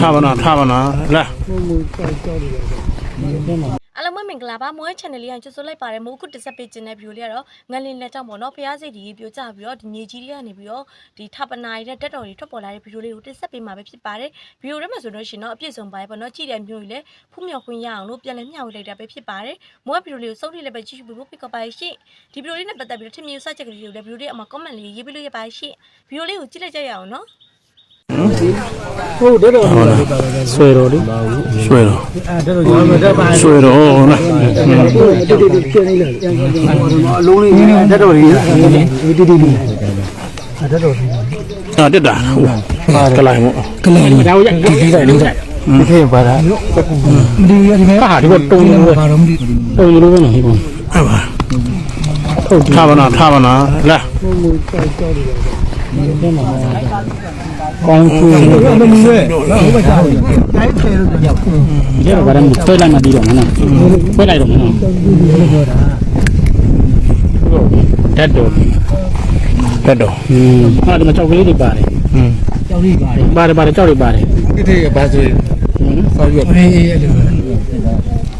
ထားပါနော်ထားပါနော်လာအားလုံးပဲမင်္ဂလာပါမွေး channel လေးကကြိုဆိုလိုက်ပါတယ်မိုးခုတစ်ဆက်ပေးခြင်းတဲ့ view လေးကတော့ငလင်လက်ကြောင့်ပေါ့နော်ဖျားစိတ်ဒီပြိုကျပြီးတော့ဒီမြေကြီးတွေကနေပြီးတော့ဒီထပနာရီတဲ့တက်တော်တွေထွက်ပေါ်လာတဲ့ view လေးကိုတစ်ဆက်ပေးမှာပဲဖြစ်ပါတယ် view ထဲမှာဆိုလို့ရှိရင်တော့အပြည့်စုံပါတယ်ပေါ့နော်ကြည့်တဲ့မျိုးကြီးလည်းဖူးမြော်ခွင့်ရအောင်လို့ပြန်လည်မျှဝေလိုက်တာပဲဖြစ်ပါတယ်မွေး view လေးကိုစုံထိလည်းပဲကြည့်ပြီးဖို့ပြကပါရှင့်ဒီ view လေးနဲ့ပတ်သက်ပြီးတော့ထင်မြင်စချက်ကလေးတွေကိုလည်း view လေးအမှာ comment လေးရေးပေးလို့ရပါရှင့် view လေးကိုကြည့်လိုက်ကြရအောင်နော် ဟုတ်တယ်တော့ဆွဲတော်လေဆွဲတော်အဲ့ဒါတော့ကျွန်တော်တို့ပါဆွဲတော်လားတူတူတူကျင်းနေလို့အလုံးလေးကြီးတက်တော်ကြီးတူတူတူအဲ့ဒါတော့အာတက်တာကလိုက်မို့ကလေးလေးတော့ရဒီဒီလိုက်လေးဆိုင်ဒီခေပါတာဒီရဒီမဲ့ဟာဒီကတုံးလို့ဘာတော့မသိပုံလိုပဲနော်ဟိပုံအဲ့ပါထားပါနော်ထားပါနော်လာ ကောင်းကူဒီကဘာလဲဆွဲလိုက်မှပြီးတော့မနော်ဆွဲလိုက်တော့မနော်ဓာတ်တော်ဓာတ်တော်ဟင်းအဲ့ဒါမှကြောက်ကလေးတွေပါတယ်ဟင်းကြောက်လေးပါတယ်ပါတယ်ပါတယ်ကြောက်လေးပါတယ်ဒီထဲကဘာဆိုဆောက်ရွက်အေးအေးအဲ့လို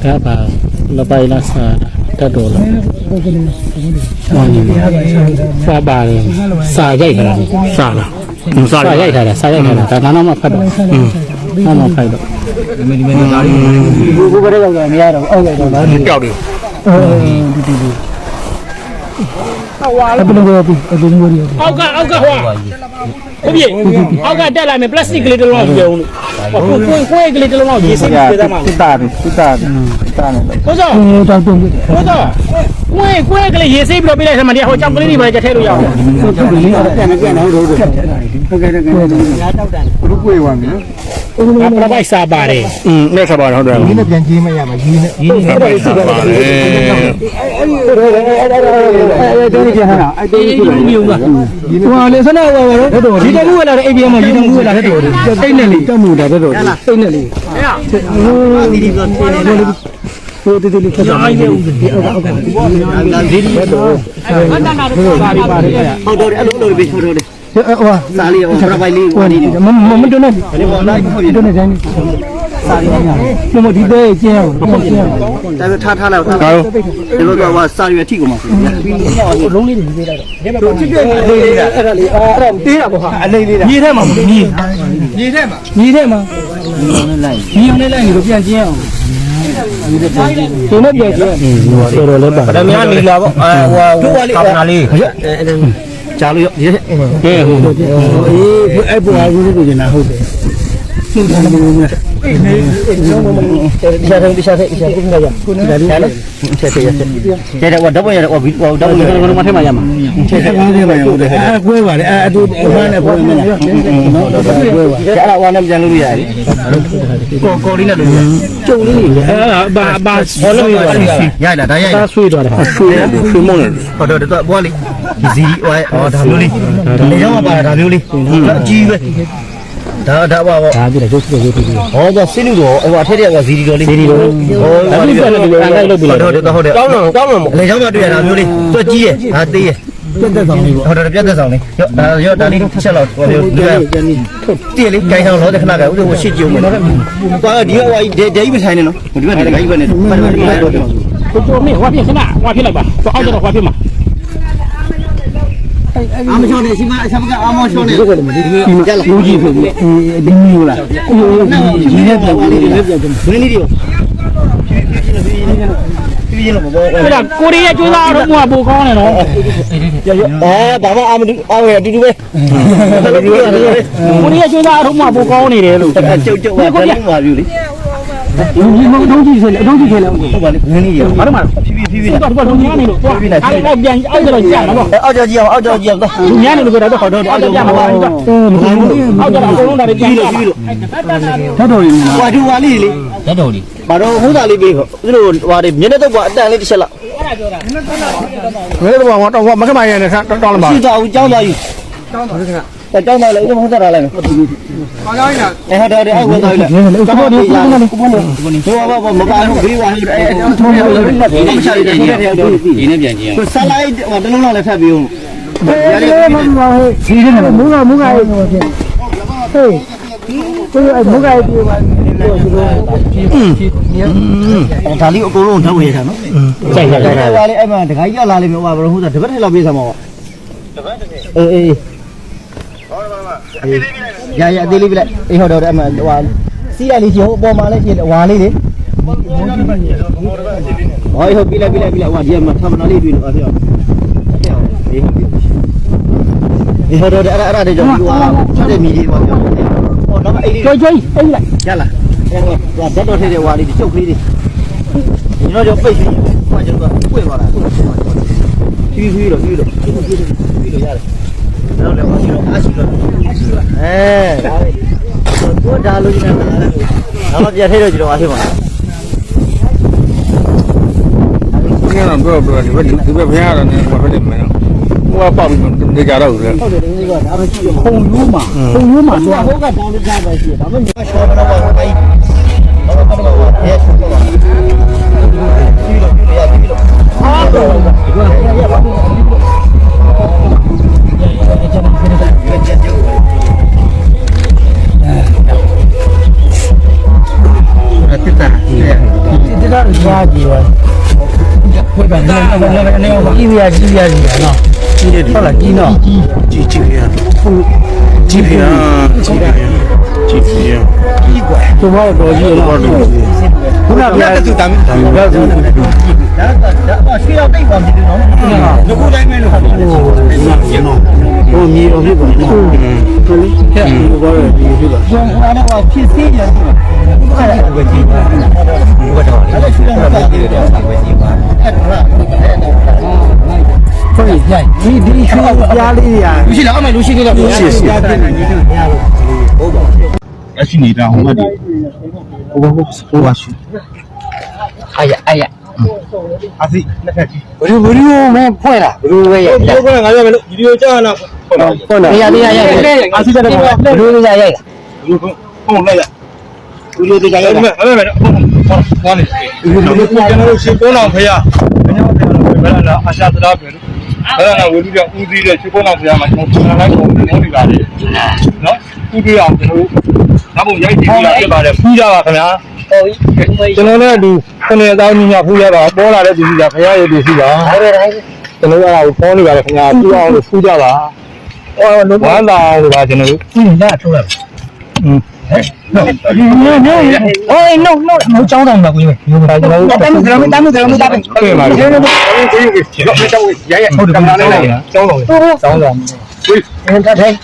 ဒါပါလပိုင်လာစားတတ်တော်လားဟောနေပါဘာပါလဲစာရိုက်ပါလားစာလား စားစာရရိုက်ခါတာစာရိုက်ခါတာဒါနောက်မှဖတ်တော့อืมနောက်မှဖိုက်တော့ဒီမဒီမဒါလေးဘူးဘူးဘယ်ရောက်ကြမရတော့အောက်ရောက်တော့လားကြောက်တယ်အဲဒီဒီဒီဟာဘယ်လိုလဲဒီအလုံးဝရီအောက်ကအောက်ကဟွာဟုတ်ပြီအောက်ကတက်လာမယ်ပလတ်စတစ်ကလေးတစ်လုံးလောက်ပြောဦးလို့ဟောကိုကိုကိုကလေးတစ်လုံးလောက်ရေးစိတ်ပြေးသားမှာစစ်တာစစ်တာစစ်တာနဲ့ကိုစောအေးတောက်တုံးပြတယ်ကိုစောကိုကိုကလေးရေးစိတ်ပြီးတော့ပြလိုက်ဆံမတရားဟိုကြောက်ကလေးတွေပဲကြက်ထဲလို့ရအောင်ဟုတ်ကဲ့လေးပြန်ပြန်ဟုတ် ဟုတ်ဟုတ်ကဲ့ကဲကဲညာတောက်တန်ဘုကွေးဝမ်းနော်အပရပိုက်စာပါတယ်อืมလက်စားပါဟုတ်တယ်ဒီနဲ့ပြန်ကြီးမရမှာကြီးနဲ့ကြီးနဲ့ပါလေစားပါလေအဲ့ဒါအဲ့ဒါအဲ့ဒါကြီးဟာအဲ့ဒါကြီးမျိုးကဟိုလေဆနာပါပါတော့ဒီတမှုလာတဲ့ ABM မှာဒီတမှုလာတဲ့တော်တယ်စိတ်နဲ့လေးတက်မှုတာတဲ့တော်တယ်စိတ်နဲ့လေးဟိုဒီဒီကဟိုဒီဒီလေးခက်တာအဲ့ဒါဟုတ်ကဲ့ဒါဒီဒီတော့အတန်တာတို့ပါပြီပါတယ်ဟုတ်တော့အဲ့လိုလိုပဲဟုတ်တော့တယ် ဟိုစာလေးဟိုပြပိုင်လေးဟိုဒီမမမတွန်းနေဘာလဲတွန်းနေတိုင်းစာလေးညာမမဒီတဲ့ကျင်းအောင်ကျင်းအောင်ဒါပေထားထားလိုက်ထားကားဒီလိုတော့ဟာစာရွက်ထိကုန်ပါဘူးလုံးလေးတွေပေးလိုက်တော့ချစ်တဲ့လေးလေးအဲ့ဒါလေးအဲ့ဒါတေးတာပေါ့ဟာအလေးလေးတာမြေထဲမှာမြေမြေထဲမှာမြေထဲမှာမြေအောင်နဲ့လိုက်မြေအောင်နဲ့လိုက်နေတော့ပြန်ကျင်းအောင်ဒီနဲ့ပြန်ကျင်းဆိုတော့လည်းပါဗဒမြားလီလာပေါ့အဲဟိုဟိုကာပနာလေး ကြားလို့ရကဲဟိုအေးအဲ့ပေါ်အားကိုကိုကျင်တာဟုတ်တယ်သူ့တယ်မလို့များအေးနေအေးတော့မမတရားတယ်တရားတယ်တရားတယ်ကိုနေတယ်လေချက်ချက်ရက်ချက်တဲ့ဟိုဓာတ်ပုံရဟိုဗီဟိုဓာတ်ပုံရဘယ်လိုမှထဲမှာရမှာချက်တယ်ပါလေ ပါဟုတ်တယ်အဲကွဲပါလေအဲအတူဘာနဲ့ပေါ်နေလဲနော်တော့ကွဲပါဒီအဲ့ဒါဟိုနဲ့ပြန်လို့ရတယ်ကိုကိုလေးနဲ့လို့ကျုံလေးအဲ့ဒါဘာဘာဘောလုံးရတာရလာဒါရရဒါဆွေးသွားတာဆွေဆွေမုန်းတယ်ဟောတော့တော့ဘွားလေးဇီဟိုဟောဒါမျိုးလေးလေကြောင်းပါဒါမျိုးလေးအကြီးပဲ ဒါဒါပါပေါ့ဒါပြတယ်ရုပ်စုရုပ်စုပြီးဟောဒါစင်းလူတော့ဟိုအထက်တည်းကဇီဒီတော်လေးဇီဒီတော်ဟောအဲ့ဒီကလည်းဒီလိုအဲ့လိုက်လို့ပြီးဟုတ်လိုက်တယ်ဟုတ်တယ်ကောင်းတော့ကောင်းတော့လေကြောင်းမတွေ့ရတာမျိုးလေးသူကြီးရဲ့ဒါသေးရဲ့ပြတ်သက်ဆောင်လေးပေါ့ဟုတ်တယ်ပြတ်သက်ဆောင်လေးရောဒါရောဒါလေးတစ်ချက်လောက်ဟောပြောဒီကတည့်လေးကြိုင်ဆောင်လို့တဲ့ခဏကဥဒ္ဒေဝရှိကြုံမယ်ကွာဒီကဟိုဒဲဒဲကြီးမဆိုင်နဲ့နော်ဒီကဒဲကြီးပဲနဲ့ပတ်ပတ်ပတ်တော့ကိုကျော်မင်းဟွာဖြစ်ခဏဟွာဖြစ်လိုက်ပါတော့အောက်ကျတော့ဟွာဖြစ်မှာ အာမရှောင်းနေစီမအချက်မကအာမရှောင်းနေဒီကလည်းဒီကရလာလူကြီးဆိုပြီးဒီမျိုးလားဒီနဲ့ပြန်ပြီးဒီနဲ့ပြန်ပြီးဘယ်နည်းဒီရောပြင်းလို့ဘောအဲ့ဒါကိုရီးယားကျွေးသားတော့ဟွာပိုကောင်းတယ်နော်အဲဘာမှအာမအာမရအတူတူပဲကိုရီးယားကျွေးသားတော့ဟွာပိုကောင်းနေတယ်လို့ကျုပ်ကျုပ်ကတည်းကမှာပြီလေဒီမုံကြီးဆိုလေအတော့ကြီးခဲလဲဟုတ်ပါလေဘယ်နည်းရောဘာလို့မလဲဖြည်းဖြည်း ဖြည်းတော့တော့တော့ညနေလို့တော့အဲ့တော့ပြန်အောက်ကျတော့ကြာမှာပေါ့အောက်ကြကြည့်အောင်အောက်ကြကြည့်အောင်တော့ညနေလို့ပြောတော့ဟောတော့အောက်ကျကြာမှာပါတော့အောက်ကျတော့အကုန်လုံးဒါတွေပြန်ပြီးလို့ထပ်တော်ရင်ဟွာဒီဟွာလေးလေတက်တော်လေးဘာတော့ဟိုးတာလေးပေးပေါ့သူတို့ဟွာတွေမျက်နှာတော့ကအတန်လေးတစ်ချက်လောက်ဘယ်တော့မှတော့မခမရနဲ့ခါတောင်းလာပါရှိတော့ကြောင်းသွားယူကြောင်းသွားခဏ အဲကြောင်းသွားလိုက်ဦးမဟုတ်တာလိုက်မယ်ဟုတ်ပြီ။အားကြောင်းရ။အဲဟုတ်တယ်အောက်ဝင်သွားပြီလေ။ကောင်းတယ်ကောင်းတယ်ကောင်းတယ်။ဟိုဘာဘာမပါဘူးဂရီဝါဟိုအဲထုံးရလို့မချရတဲ့ဒီနဲ့တော့ဒီနေ့ပြန်ကြည့်အောင်ကိုဆလိုက်ဟိုတလုံးလောက်လည်းဖတ်ပြီးဦး။အေးမမဟေးဒီနဲ့မူးကမူးကဟေးဟေးသူအဲ့မုကရဲ့ပြေပါသူတို့သူတို့ဒါလေးအကုန်လုံးထောက်ဝေရတာနော်ကြိုက်ကြိုက်ကြိုက်ဟိုကလေအဲ့မှာတခါကြီးရောက်လာလိမ့်မယ်ဟိုကဘယ်လိုဟုတ်တာတပတ်ထဲလောက်ပြေးစမ်းပါဦးတပတ်တစ်ခေအေးအေး ရရအသေးလေးပြလိုက်အေးဟုတ်တော့အဲ့မှာဟိုစီးရလေးရှိဟိုအပေါ်မှာလည်းရှိဝါလေးလေဟောဟုတ်ပြလိုက်ပြလိုက်ပြလိုက်ဟိုဒီမှာထမနာလေးတွေ့လို့အဲ့ပြောအေးအေးဟုတ်တော့အဲ့အဲ့အဲ့ကြောင့်ဟိုဆက်တဲ့မီဒီပေါ့ပြောဟောတော့အဲ့ဒီကျွိုးကျွိုးအဲ့လိုက်ရလားအဲ့ဒါဓာတ်တော်ထဲတဲ့ဝါလေးချုပ်ကလေးတွေကျွန်တော်ကြောပိတ်ပြီးဟိုကျွန်တော်ပွင့်သွားတာဖြည်းဖြည်းတော့ဖြည်းတော့ဖြည်းဖြည်းဖြည်းတော့ရတယ် တော့လည်းမရှိတော့အားရှိတော့အဲဒါပဲကိုဒါလို့နေတာတော့ပြတ်ထဲတော့ကျွန်တော်အားရှိပါဒီကတော့ပြောပြောဒီဘက်ဒီဘက်ဖရားရတယ်ဘာဖြစ်လဲမင်းဟိုကပေါက်ပြီးနေကြတော့တယ်ဟုတ်တယ်ဒီကဒါပဲရှိတော့ခုံယူးမှာခုံယူးမှာဟိုတော့ကတောင်းကြပဲရှိတယ်ဒါမှမဟုတ်ဆောတော့တော့ဘာကြီးတော့ကတော့ရဲချုပ်တော့ဖြည်းတော့ဖြည်းရဖြည်းတော့အားတော့ရရပါ ကြီးပြကြီးပြကြီးနော်ကြီးတယ်ဟုတ်လားကြီးနော်ကြီးကြည့်ကြည့်ရကြည့်ပြကြည့်ပြကြည့်ပြသူမတော်ကြီးနော်ခုနကပြသူတမ်းတမ်းပြသူဒါဒါဒါရှေ့ရောက်တိတ်ပါပြီနော်ငခုတိုင်းမဲလို့ဟုတ်တယ်ဟိုမြေတော်ဖြစ်ပါနော်ဟုတ်လေဟဲ့ဒီဘောရဒီဖြစ်ပါကျွန်တော်ကတော့ဖြစ်စေးရတယ်အဲ့ဒါကိုကြည့်ပါဘယ်တော့လဲအဲ့ဒါရှေ့ရောက်တာကြည့်တယ်ကိုကြည့်ပါအဲ့ဒါ ခွေးညိုင်ဒီဒီရွှေပြားလေးရာရှိလားအမေလူရှိသေးလားရှိရှိပြပြနေနေတယ်ဟုတ်ပါအရှိနေတာဟိုမှာဒီဟိုဟိုဟိုပါရှိအဲ့ရအဲ့ရအစီလက်ထက်ကြီးဘယ်လိုဘယ်လိုမဲဖွဲ့တာဘယ်လိုပဲရဲ့ဒီကငါပြောမယ်လို့ဗီဒီယိုကြာလာဟုတ်လားဟုတ်လားနေရာနေရာရိုက်အစီတက်တယ်ဘယ်လိုနေရာရိုက်ဒီလိုပုံလိုက်ရဘယ်လိုနေရာရိုက်အဲ့မဲ့အဲ့မဲ့ဟောနေကျွန်တော်တို့ရှင်းကုန်းအောင်ဖရားဘယ်တော့ဘယ်လာအရှာသလားပြောလို့ အဲ့ဒါကဝီလူကဦးစီးတဲ့ရှင်းကုန်းအောင်ဖရားမှာကျွန်တော်ပြန်လိုက်ပုံနေနေပါလေနော်ဦးစီးအောင်ကျွန်တော်တို့နောက်ပုံရိုက်ကြည့်ရပြပါတယ်ဖူးကြပါခင်ဗျာဟုတ်ပြီကျွန်တော်လည်းအတူခဏအသားညီညာဖူးရပါပေါ်လာတဲ့ဒီစီကဖရားရဲ့ဒီစီပါဟုတ်တယ်တိုင်းကျွန်တော်ကအဲ့ဒါကိုပေါ်နေပါတယ်ခင်ဗျာပြအောင်လို့ဖူးကြပါဟောဝမ်းသာလို့ပါကျွန်တော်တို့ဒီလာထိုးလိုက်อืมဟဲ့နော်နော်ဟိုးနော်နော်မကြောင်းတယ်မကွေးမယ်ဒီမှာကျွန်တော်တို့တမ်း တယ်တမ်းတယ်တမ်းတယ်တမ်းတယ်ဟုတ်ကဲ့ပါဒီလိုရရဟုတ်တယ်ကင်မရာလေးကျောင်းတော်ကျောင်းတော်အဲ့ဒါထိုင်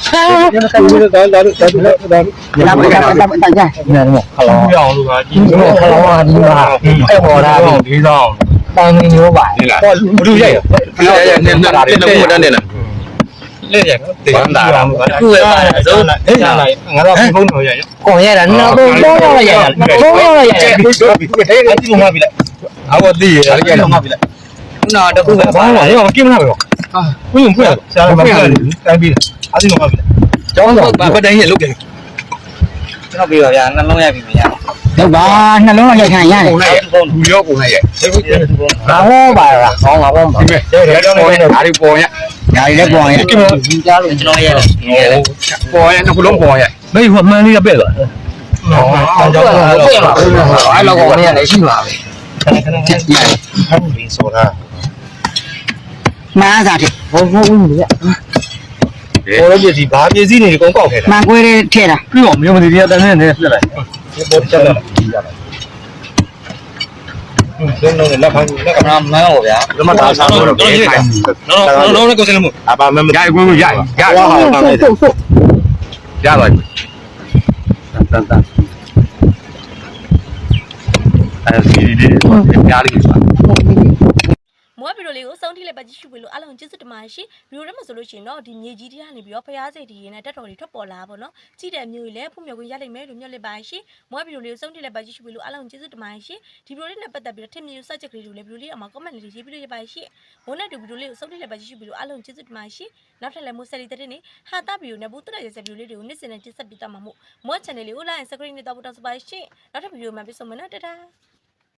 ဒီမှာကလေးဒါဒါဒါဒါဒါလာပါလာပါလာပါတန်ကြနေတော့ခလောင်းရအောင်လို့ကဒီဒီမှာခလောင်းဒီမှာအဲ့ပေါ်လာဒီဆောင်တန်နေရောပါဒီ လားဘလူရိုက်ရရရနေနေတာတက်လို့တန်းနေလားလက်ရတေးတာလားခုပဲပါတယ်အစုံးအဲ့ရလိုက်ငါတော့ဖုန်းတော်ရရကွန်ရတာနော်တော့တော့ရရတော့တော့ရရအဲ့ဒီမှာပြီလားအဝတိရအဲ့ဒီမှာပြီလားနာတခုပဲဘာလဲဟောကိမနာပဲဟာဘုရင်ဖွင့်ဆရာမဖွင့်တယ်တိုင်းပြီအဲ့ဒီမှာပြီလားကျောင်းတော်ဘာဖတ်တိုင်းရလုတ်တယ်ကျွန်တော်ပြောဗျာနှလုံးရိုက်ပြီဗျာတော့ပါနှလုံးရခံရတယ်ပုံလိုက်ပုံလူရောပုံလိုက်ရဒီကုတဲ့ပုံဘာဟောပါလားဟောပါဘောဒီမဲ့ရဲရဲတော့ပေါ်နေဒါဒီပေါ်ရ ညာရီလည်းကွန်ရကိမကြားလို့ကျွန်တော်ရိုက်တယ်ပေါ်ရနှစ်ခုလုံးပေါ်ရမေးဟောမှန်းလေးပဲ့သွားဟောအဲ့တော့အဲ့လောက်ကောင်လေးလည်းရှိပါပဲဒီဆိုတာမှန်းစားတယ်ဘုံဘုံဦးလေပေါ်ရပစ္စည်းဘာပစ္စည်းတွေကုန်ကောက်ခဲ့တာမှန်ကွေးလေးထည့်တာပြီးတော့မြို့မဒီတရားတန်းနေနေပြလိုက်ဒီပေါ်ချက်လာ လုံးလုံးလက်ခံလက်ကကျွန်တော်မှန်းပါဗျာဓမ္မတာဆာလို့တော့ပြေးခိုင်းနော်နော်နော်ကိုစလမှုအပါမမရိုက်ကွင်းရရရရပါမယ်ရပါပြီတန်တန်အဲဒီဒီပြားလေးပါ မောဗီဒီယိုလေးကိုစောင့်ထိလိုက်ပါကြည့်ရှုပြီးလို့အားလုံးကျေးဇူးတင်ပါတယ်ရှင်ဗီဒီယိုထဲမှာဆိုလို့ရှိရင်တော့ဒီမြေကြီးတွေကနေပြီးတော့ဖျားစိတ်တွေနဲ့တက်တော်တွေထွက်ပေါ်လာပါတော့ကြည့်တဲ့မျိုးကြီးလည်းဖုန်မြခွင့်ရလိမ့်မယ်လို့မျှော်လင့်ပါတယ်ရှင်မောဗီဒီယိုလေးကိုစောင့်ထိလိုက်ပါကြည့်ရှုပြီးလို့အားလုံးကျေးဇူးတင်ပါတယ်ရှင်ဒီဗီဒီယိုလေးနဲ့ပတ်သက်ပြီးတော့ထင်မြင်ယူစချက်ကလေးတွေလည်းဗီဒီယိုလေးအမှာ comment လေးရေးပြီးလို့ရပါတယ်ရှင်မိုးနဲ့တူဗီဒီယိုလေးကိုစောင့်ထိလိုက်ပါကြည့်ရှုပြီးလို့အားလုံးကျေးဇူးတင်ပါတယ်ရှင်နောက်ထပ်လည်းမိုးဆက်လီတဲ့နေ့ဟာတာဗီဒီယိုနဲ့ဘူးတရရဲ့ဆက်ဗီဒီယိုလေးတွေကိုနေ့စဉ်နဲ့တင်ဆက်ပေးသွားမှာမို့မော channel လေးကို like and subscribe နဲ့တော့ပို့တော့စပါရှင်နောက်ထပ်ဗီဒီယိုမှာပြန်ဆုံမယ်နော်တတား